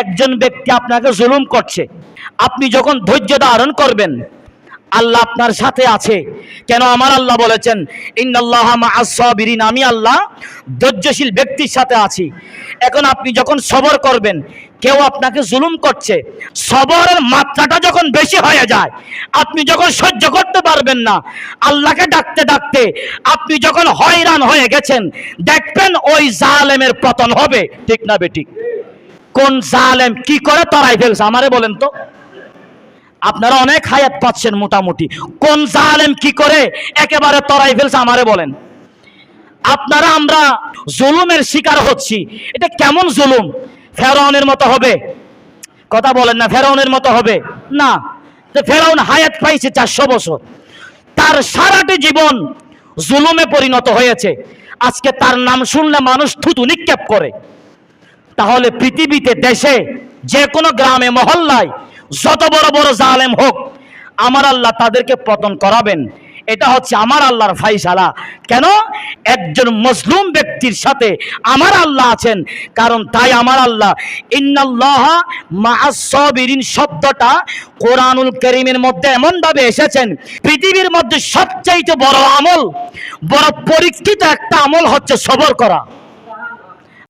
একজন ব্যক্তি আপনাকে জুলুম করছে। আপনি যখন ধৈর্য ধারণ করবেন, আল্লাহ আপনার সাথে আছে। কেন আমার আল্লাহ বলেছেন মাআস-সাবিরিন আমি আল্লাহ ধৈর্যশীল ব্যক্তির সাথে আছি। এখন আপনি যখন সবর করবেন, কেউ আপনাকে জুলুম করছে, সবরের মাত্রাটা যখন বেশি হয়ে যায়, আপনি যখন সহ্য করতে পারবেন না, আল্লাহকে ডাকতে ডাকতে আপনি যখন হয়রান হয়ে গেছেন, দেখবেন ওই জালেমের পতন হবে। ঠিক না বেঠিক কোন জালেম কি করে তরাই ফেলছে? আমারে বলেন তো। আপনারা অনেক হায়াত পাচ্ছেন মোটামুটি। কোন জালেম কি করে একেবারে তরাই ফেলছে, আমারে বলেন। আপনারা, আমরা জুলুমের শিকার হচ্ছি। এটা কেমন জুলুম? ফেরাউনের মতো হবে। কথা বলেন না, ফেরাউনের মতো হবে। না ফেরাউন হায়াত পাইছে চারশো বছর। তার সারাটি জীবন জুলুমে পরিণত হয়েছে। আজকে তার নাম শুনলে মানুষ থুতু নিক্ষেপ করে। তাহলে পৃথিবীতে, দেশে যে কোনো গ্রামে, মহল্লায়, যত বড় বড় জালেম হোক, আমার আল্লাহ তাদেরকে পতন করাবেন। এটা হচ্ছে আমার আল্লাহর ফাইসালা কেন? একজন মজলুম ব্যক্তির সাথে আমার আল্লাহ আছেন, কারণ তাই আমার আল্লাহ। ইন্নাল্লাহ শব্দটা কোরআনুল করিমের মধ্যে এমনভাবে এসেছেন, পৃথিবীর মধ্যে সবচাইতে বড় আমল, বড় পরীক্ষিত একটা আমল হচ্ছে সবর করা।